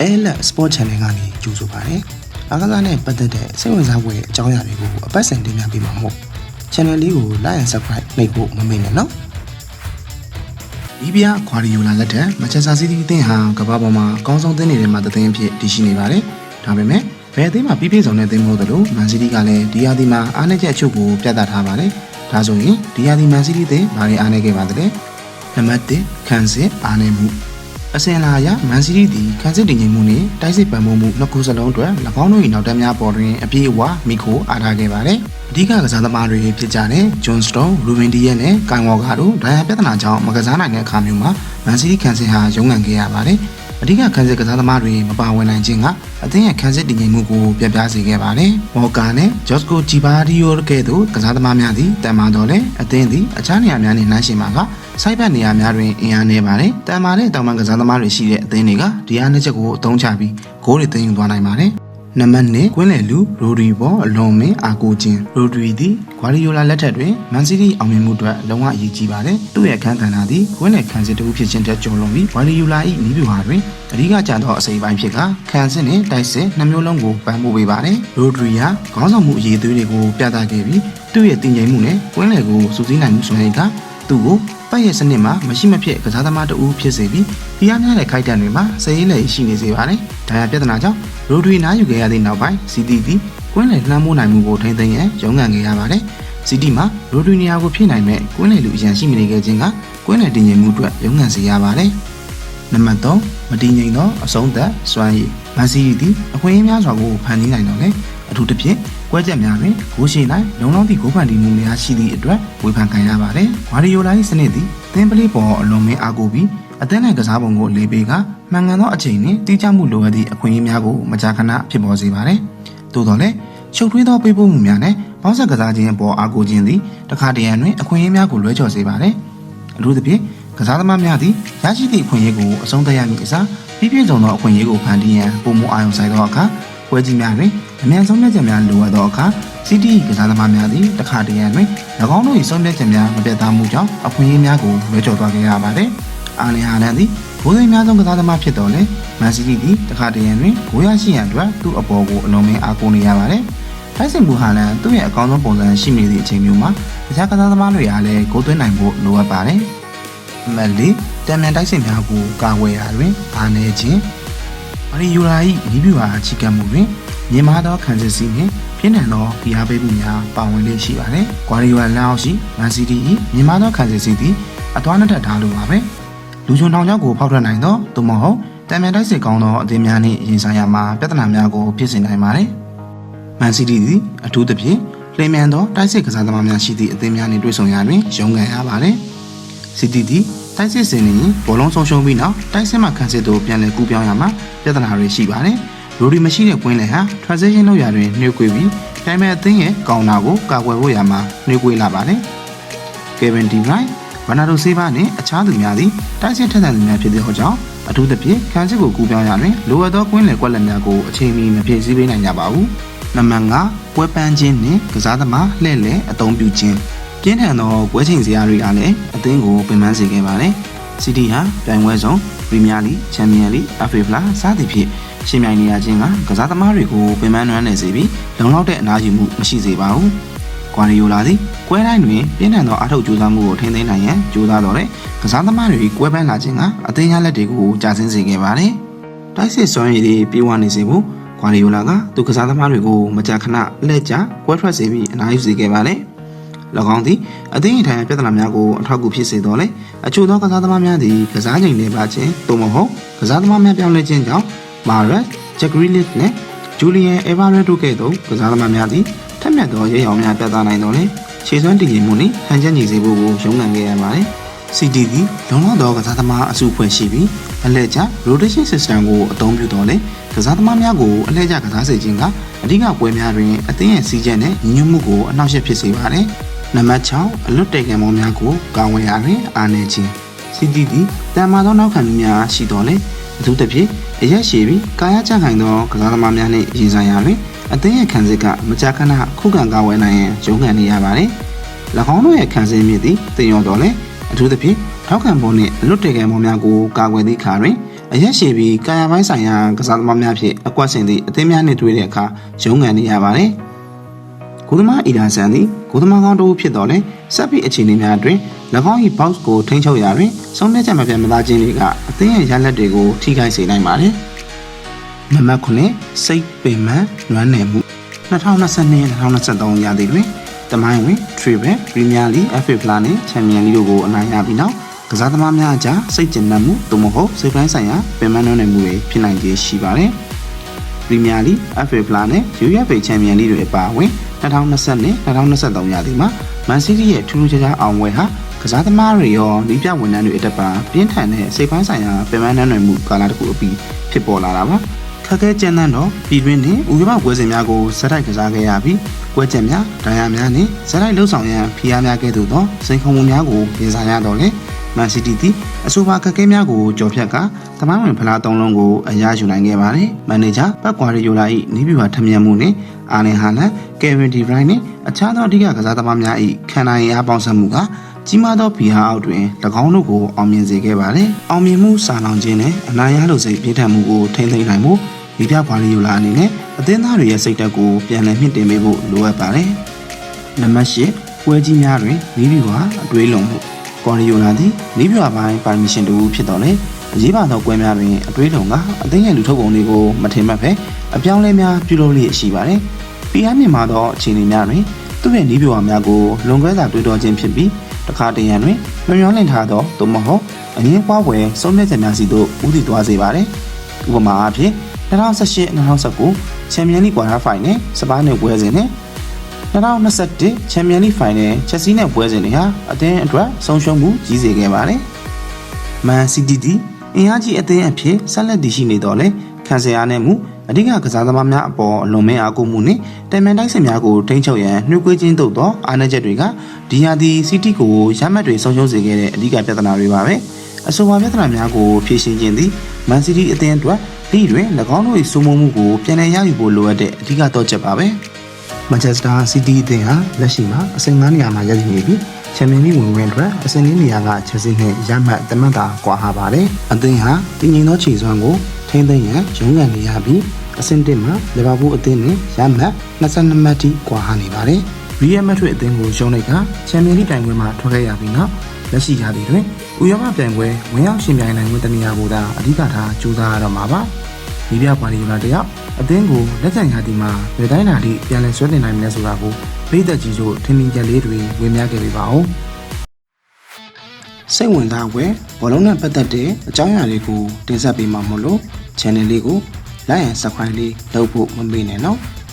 အဲလက် Sport Channel ကနေကြိုဆိုပါရစေ။အားကစားနဲ့ပတ်သက်တဲ့စိတ်ဝင်စားဖွယ်အကြောင်းအရာတွေကိုအပတ်စဉ်တင်ပြပေးမှာမို့ Channel လေးကို Like and Subscribe နှိပ်ဖို့မမေ့နဲ့နော်။ဒီပြခွာရီယိုလာလက်ထက်မချက်ဆာစီးတီးအသင်းဟာကမ္ဘာပေါ်မှာအကောင်းဆုံးအသင်းတွေထဲမှာတစ်သင်းအဖြစ်တည်ရှိနေပါတယ်။ဒါပေမဲ့ဘယ်အသင်းမှာပြီးပြည့်စုံတဲ့အသင်းမဟုတ်သလိုမန်စီးတီးကလည်းဒီယာဒီမှာအားနည်းချက်အချို့ကိုပြသထားပါတယ်။ဒါဆိုရင်ဒီယာဒီမန်စီးတီးအသင်းဘာတွေအားနည်းခဲ့ပါသလဲ။နံပါတ်1ခန်းစစ်အားနည်းမှု အစင်လာအရမန်စီးတီးသည်ခန်းစစ်တည်ငြိမ်မှုနှင့်တိုက်စစ်ပံ့ပိုးမှုနှစ်ခုစလုံးအတွက်၎င်းတို့၏နောက်တန်းများပေါ်တွင်အပြည့်အဝမိခိုအားထားခဲ့ပါတယ်။အဓိကကစားသမားတွေဖြစ်ကြတဲ့ဂျွန်စတုန်၊ရူဘင်ဒီယက်နဲ့ကိုင်ဝေါ်ကာတို့ဒဏ်ရာပြဿနာကြောင့်မကစားနိုင်တဲ့အခါမျိုးမှာမန်စီးတီးခန်းစစ်ဟာရုန်းကန်ခဲ့ရပါတယ်။အဓိကခန်းစစ်ကစားသမားတွေမပါဝင်နိုင်ခြင်းကအသင်းရဲ့ခန်းစစ်တည်ငြိမ်မှုကိုပြပြစေခဲ့ပါတယ်။မော်ကာနဲ့ဂျော့စကိုဂျီဘာဒီယိုကဲ့သို့ကစားသမားများသည်တန်မာတော်လဲအသင်းသည်အခြားနေရာများနှင့်နှိုင်းယှဉ်မှာက စိုက်ဘက်နေရာများတွင်အင်အားနည်းပါတယ်။တန်မာတဲ့တောင်ပန်ကစားသမားတွေရှိတဲ့အသင်းတွေကဒီအားနည်းချက်ကိုအသုံးချပြီးဂိုးတွေတင်ယူသွားနိုင်ပါတယ်။နံပါတ်1ကွင်းလယ်လူရိုဒရီပေါ်အလွန်မင်းအာကိုချင်းရိုဒရီသည်ဂွာဒီယိုလာလက်ထက်တွင်မန်စီးတီးအောင်မြင်မှုအတွက်လုံးဝအရေးကြီးပါတယ်။သူ့ရဲ့အခန်းကဏ္ဍသည်ကွင်းလယ်ခန်းစစ်တူဖြစ်ခြင်းတက်ကျော်လွန်ပြီးဂွာဒီယိုလာ၏နီးပြူဟာတွင်အဓိကကျသောအစိပ်ပိုင်းဖြစ်ကခန်းစစ်နှင့်တိုက်စစ်နှမျိုးလုံးကိုပံ့ပိုးပေးပါတယ်။ရိုဒရီဟာခေါင်းဆောင်မှုအရေးသွေးတွေကိုပြသခဲ့ပြီးသူ့ရဲ့တင်ကြိမ်မှုနဲ့ကွင်းလယ်ကိုစူးစီးနိုင်မှုစွမ်းရည်က သူ့ကိုပတ်ရဲ့စနစ်မှာမရှိမဖြစ်ကစားသမားတဦးဖြစ်စေပြီးဖီးအားများတဲ့ခိုက်တံတွေမှာစရေးလေရှိနေစေပါတယ်။ဒါရပြဿနာကြောင့်ရိုဒရီနားယူခဲ့ရသည့်နောက်ပိုင်းစီတီသည်ကွင်းလေလှမ်းမိုးနိုင်မှုကိုထိန်းသိမ်းရန်ရုန်းကန်ခဲ့ရပါတယ်။စီတီမှာရိုဒရီနေရာကိုဖြည့်နိုင်မဲ့ကွင်းလေလူအရန်ရှိမနေခဲ့ခြင်းကကွင်းလေတင်ငင်မှုအတွက်ရုန်းကန်စေရပါတယ်။နံပါတ်3မတည်ငြိမ်သောအဆုံးသက်စွမ်းရည်မန်စီတီသည်အခွင့်အရေးများစွာကိုဖန်တီးနိုင်တော့လေအထူးသဖြင့် ကွဲချက်များတွင်ဂိုးရှိနိုင်လုံလောက်သည့်ဂိုးဖန်တီးမှုများရှိသည့်အတွက်ဝေဖန်ခံရပါတယ်။ဂွာဒီယိုလာ၏စနစ်သည်သင်းပလေးပေါ်အလွန်မင်းအားကိုပြီးအသင်းနိုင်ကစားပုံကိုလေပေးကမှန်ကန်သောအချိန်နှင့်တိကျမှုလိုအပ်သည့်အခွင့်အရေးများကိုမကြာခဏဖြစ်ပေါ်စေပါတယ်။သို့တော်လည်းချုပ်ထွေးသောပေးပို့မှုများနဲ့ပေါင်းဆက်ကစားခြင်းအပေါ်အားကိုခြင်းသည်တခါတရံတွင်အခွင့်အရေးများကိုလွဲချော်စေပါတယ်။အထူးသဖြင့်ကစားသမားများသည်ရရှိသည့်အခွင့်အရေးကိုအဆုံးသတ်ရမည့်အစားပြည့်ပြည့်စုံသောအခွင့်အရေးကိုဖန်တီးရန်ပုံမအာရုံစိုက်သောအခါ ပွဲကြီးများတွင်အမြန်ဆုံးမြတ်ချက်များလိုအပ်သောအခါစီတီကစားသမားများသည်တခါတရံတွင်၎င်းတို့၏ဆုံးဖြတ်ချက်များမပြတ်သားမှုကြောင့်အခွင့်အရေးများကိုလွဲချော်သွားခဲ့ရပါတယ်။အာလင်ဟာလန်သည်ဘိုးစိမ်းများဆုံးကစားသမားဖြစ်တော်လဲမန်စီးတီးသည်တခါတရံတွင်ဂိုးရရှိရန်အတွက်သူ့အပေါ်ကိုအလုံးမင်းအားကိုးနေရပါတယ်။တိုက်စင်ဘူဟာလန်သူ့ရဲ့အကောင်းဆုံးပုံစံရှိနေသည့်အချိန်မျိုးမှာတခြားကစားသမားတွေကလည်းဂိုးသွင်းနိုင်ဖို့လိုအပ်ပါတယ်။အမက်လေးတံမြန်တိုက်စင်များကိုကာဝယ်ရာတွင်အားနည်းခြင်း အရီယူရာ၏နီးပြူဟာချီကပ်မှုတွင်မြင်မာသောခံစစ်စည်းနှင့်ပြင်းထန်သောဖိအားပေးမှုများပါဝင်လေ့ရှိပါတယ်။ဂွာရီယိုလာလက်အောက်ရှိမန်စီးတီး၏မြင်မာသောခံစစ်စည်းသည်အသွားနှစ်ထပ်ထားလိုပါပဲ။လူချုံထောင်ကျောက်ကိုဖောက်ထွက်နိုင်သောသို့မဟုတ်တံမြန်တိုက်စစ်ကောင်းသောအသင်းများနှင့်ရင်ဆိုင်ရာမှာပြဿနာများကိုဖြစ်စေနိုင်ပါတယ်။မန်စီးတီးသည်အထူးသဖြင့်လျင်မြန်သောတိုက်စစ်ကစားသမားများရှိသည့်အသင်းများနှင့်တွေ့ဆုံရာတွင်ရုန်းကန်ရပါတယ်။ စီတီသည်တိုက်စစ်စင်နေရင်ဘောလုံးဆုံးရှုံးပြီးနောက်တိုက်စစ်မှခံစစ်တို့ပြန်လည်ကူးပြောင်းရမှာပြဿနာတွေရှိပါတယ်။ရိုဒီမရှိတဲ့ကွင်းလယ်ဟာ transition လုပ်ရာတွင်နှွေးကွေပြီးတိုင်မဲ့အသင်းရဲ့ကောင်နာကိုကာကွယ်ဖို့ရမှာနှွေးကွေလာပါတယ်။ Kevin De Bruyne ဘနာဒိုဆေးဘာနဲ့အခြားသူများသည်တိုက်စစ်ထက်သန်သူများဖြစ်တဲ့ဟောကြောင့်အထူးသဖြင့်ခံစစ်ကိုကူးပြောင်းရတွင်လိုအပ်သောကွင်းလယ်ကွက်လက်များကိုအချိန်မီမဖြည့်ဆည်းပေးနိုင်ကြပါဘူး။နံပါတ်5ပွဲပန်းခြင်းနှင့်ကစားသမားလှည့်လည်အသုံးပြုခြင်း ပြင်းထန်သောပွဲချိန်စရာတွေကလည်းအသင်းကိုပင်ပန်းစေခဲ့ပါတယ်။စီးတီးဟာပြိုင်ပွဲဆောင်ပရီးမီးယားလိချန်ပီယံလိအဖရီဖလာစသည်ဖြင့်ရှင်မြိုင်နေရခြင်းကကစားသမားတွေကိုပင်ပန်းနွမ်းနယ်စေပြီးလုံလောက်တဲ့အနားယူမှုမရှိစေပါဘူး။ကွာရီယိုလာသည်ကွဲတိုင်းတွင်ပြင်းထန်သောအထောက်ကြိုးစားမှုကိုထိန်းသိမ်းနိုင်ရန်ကြိုးစားတော်တဲ့ကစားသမားတွေကွဲပန်းလာခြင်းကအသင်းရလက်တွေကိုကြာဆင်းစေခဲ့ပါတယ်။တိုက်စစ်စွမ်းရည်တွေပြေဝနေစေဖို့ကွာရီယိုလာကသူကစားသမားတွေကိုမကြာခဏလက်ကျကွဲထွက်စေပြီးအနားယူစေခဲ့ပါတယ်။၎ င်းသည်အသင်းထိုင်ပြဿနာများကိုအထောက်အကူဖြစ်စေတော်လဲအချို့သောကစားသမားများသည်ကစားချိန်နေပါခြင်းသို့မဟုတ်ကစားသမားများပြောင်းလဲခြင်းကြောင့်မာရက်ဂျက်ဂရီလစ်နဲ့ဂျူလီယန်အေဗာရက်တို့ကဲ့သို့ကစားသမားများသည်ထက်မြက်သောရဲရောင်များပြသနိုင်တော်လဲခြေစွမ်းတည်ငြိမ်မှုနှင့်ဟန်ချက်ညီစေဖို့ကိုရုန်းကန်ခဲ့ရပါတယ်။ CD သည်လုံလောက်သောကစားသမားအစုဖွဲ့ရှိပြီးအလှည့်ကျ rotation system ကိုအသုံးပြုတော်လဲကစားသမားများကိုအလှည့်ကျကစားစေခြင်းကအဓိကပွဲများတွင်အသင်းရဲ့စီးချက်နဲ့ညီညွတ်မှုကိုအနှောက်အယှက်ဖြစ်စေပါတယ်။ နံပါတ်6အလွတ်တေကံမောင်းများကိုကာဝယ်ရတွင်အားနည်းခြင်း CD သည်တန်မာသောနောက်ခံမှုများရှိတော်လဲအထူးသဖြင့်အရက်ရှည်ပြီးကာယကြခိုင်သောကစားသမားများနှင့်ရင်ဆိုင်ရာတွင်အသင်းရဲ့ခံစစ်ကမကြာခဏခုခံကာဝယ်နိုင်ရန်ရုန်းကန်နေရပါတယ်။၎င်းတို့ရဲ့ခံစစ်မြစ်သည်တင်ရော်တော်လဲအထူးသဖြင့်ထောက်ခံပုံနှင့်အလွတ်တေကံမောင်းများကိုကာကွယ်သည့်အခါတွင်အရက်ရှိပြီးကာယပိုင်းဆိုင်ရာကစားသမားများဖြင့်အကွက်ဆင်သည့်အသင်းများနှင့်တွေ့တဲ့အခါရုန်းကန်နေရပါတယ်။ ကိုသမားအီရာဆန်သည်ကိုသမားကောင်းတစ်ဦးဖြစ်တော်လဲဆက်ပြီးအခြေအနေများအတွင်၎င်း၏ဘောက်စ်ကိုထိန်းချုပ်ရာတွင်ဆုံးဖြတ်ချက်မပြတ်မသားခြင်းတွေကအသင်းရဲ့ရလဒ်တွေကိုထိခိုက်စေနိုင်ပါတယ်။နံပါတ်9စိတ်ပင်ပန်းနွမ်းနယ်မှု2022-2023ရာသီတွင်တမိုင်းဝင် Triple Premier League FA Plus နဲ့ Champions League တို့ကိုအနိုင်ရပြီးနောက်ကစားသမားများအကြားစိတ်ကျဉ်နှံ့မှုသို့မဟုတ်စိတ်ပိုင်းဆိုင်ရာပင်ပန်းနွမ်းနယ်မှုတွေဖြစ်နိုင်ခြေရှိပါတယ်။ Premier League FA Plus နဲ့ UEFA Champions League တွေအပါအဝင်2020-2023ရာသီမှာ Man City ရဲ့ထူးထူးခြားခြားအောင်ပွဲဟာကစားသမားတွေရောဤပြဝန်ထမ်းတွေအတက်ပါပြင်းထန်တဲ့စိတ်ပိုင်းဆိုင်ရာပင်ပန်းနွမ်းနယ်မှုကာလတစ်ခုအပြီးဖြစ်ပေါ်လာတာပါ။ခက်ခဲကြမ်းတမ်းတော့ပြည်တွင်းနှင့်ဥပမာပွဲစဉ်များကိုဇက်တိုက်ကစားခဲ့ရပြီးကွဲချက်များဒဏ်ရာများနှင့်ဇက်တိုက်လှုပ်ဆောင်ရန်ဖိအားများကဲ့သို့သောစိန်ခေါ်မှုများကိုရင်ဆိုင်ရတော့လေ မန်စီးတီးသည်အဆိုပါခက်ခဲများကိုကြော်ဖြတ်ကသမိုင်းဝင်ဖလားသုံးလုံးကိုအရယူနိုင်ခဲ့ပါတယ်မန်နေဂျာပတ်ကွာရီယိုလာ၏နီးပြူဟာထမြန်မှုနှင့်အာလင်ဟာလန်ကယ်ဗင်ဒီဘရိုင်းနှင့်အခြားသောအဓိကကစားသမားများ၏ခံနိုင်ရပေါင်းစပ်မှုကကြီးမားသောဘီဟာအောက်တွင်၎င်းတို့ကိုအောင်မြင်စေခဲ့ပါတယ်။အောင်မြင်မှုစာလောင်ခြင်းနဲ့အနာရလိုစိတ်ပြည့်ထန်မှုကိုထိန်းသိမ်းနိုင်မှုဒီပြပွားရီယိုလာအနေနဲ့အသင်းသားတွေရဲ့စိတ်ဓာတ်ကိုပြန်လည်မြင့်တင်ပေးဖို့လိုအပ်ပါတယ်။နံပါတ်၈ပွဲကြီးများတွင်နီးပြွာအတွေးလုံးမှု ကွာရီယိုလာသည်နီးပြွာပိုင်းပါမီရှင်တူဖြစ်တော်လေအရေးပါသောကွဲများတွင်အတွေးလုံးကအသင်းရဲ့လူထုတ်ပုံတွေကိုမထင်မှတ်ပဲအပြောင်းလဲများပြုလုပ်လျက်ရှိပါတယ်။ပြီးအားမြင်မာသောအခြေအနေများတွင်သူ့ရဲ့နီးပြွာများကိုလွန်ကဲစွာတွေးတောခြင်းဖြစ်ပြီးတခါတရံတွင်မမျောလင့်ထားသောသို့မဟုတ်အငင်းပွားပွဲဆုံးဖြတ်ချက်များစီသို့ဦးတည်သွားစေပါတယ်။ဥပမာအားဖြင့်2018-2019ချန်ပီယံလိကွာတာဖိုင်နယ်စပါးနယ်ပွဲစဉ်နဲ့ 2021ချန်ပီယံလိဖိုင်နယ်ချက်စီးနယ်ပွဲစဉ်တွေဟာအသင်းအတွက်ဆုံးရှုံးမှုကြီးစေခဲ့ပါတယ်။မန်စီးတီးသည်အင်အားကြီးအသင်းအဖြစ်ဆက်လက်တည်ရှိနေတော့လေခံစားရနိုင်မှုအဓိကကစားသမားများအပေါ်အလွန်မဲအားကိုးမှုနဲ့တမန်တိုက်စစ်များကိုထိန်းချုပ်ရန်နှုတ်ကွေးခြင်းတို့သောအားနည်းချက်တွေကဒီဟာဒီစီးတီကိုရမှတ်တွေဆုံးရှုံးစေခဲ့တဲ့အဓိကပြဿနာတွေပါပဲအဆိုပါပြဿနာများကိုဖြေရှင်းခြင်းသည်မန်စီးတီးအသင်းအတွက်ဒီတွင်၎င်းတို့၏စိုးမိုးမှုကိုပြန်လည်ရယူဖို့လိုအပ်တဲ့အဓိကတော့ချက်ပါပဲ မန်ချက်စတာစီးတီးအသင်းဟာလက်ရှိမှာအဆင့်9နေရာမှာရပ်တည်နေပြီးချန်ပီယံလိဝင်ဝင်အတွက်အဆင့်၄နေရာကချက်စီနဲ့ရမှတ်တမတ်တာကွာဟာပါတယ်အသင်းဟာတည်ငြိမ်သောခြေစွမ်းကိုထိန်းသိမ်းရန်ရုန်းကန်နေရပြီးအဆင့်1မှာလီဗာပူးအသင်းနဲ့ရမှတ်22မှတ်ထိကွာဟနေပါတယ်။ရီယယ်မက်ဒရစ်အသင်းကိုရှုံးလိုက်ကချန်ပီယံလိပြိုင်ပွဲမှာထွက်ခဲ့ရပြီးနောက်လက်ရှိရာသီတွင်ဥရောပပြိုင်ပွဲဝင်ရောက်ရှင်ပြိုင်နိုင်မှုတနေရာကိုသာအဓိကထားကြိုးစားရတော့မှာပါ။ ဒီပြပါရီယိုလာတယောက်အသင်းကိုလက်ကျန်ရာသီမှာဘယ်တိုင်းလာထိပြန်လည်ဆွဲတင်နိုင်မလဲဆိုတာကိုပြည်သက်ကြီးတို့ထင်မြင်ချက်လေးတွေဝေမျှခဲ့ပေးပါဦး။စိတ်ဝင်စားဖွယ်ဘောလုံးနဲ့ပတ်သက်တဲ့အကြောင်းအရာလေးကိုတင်ဆက်ပေးမှာမို့လို့ channel လေးကို like and subscribe လေးလုပ်ဖို့မမေ့နဲ့နော်။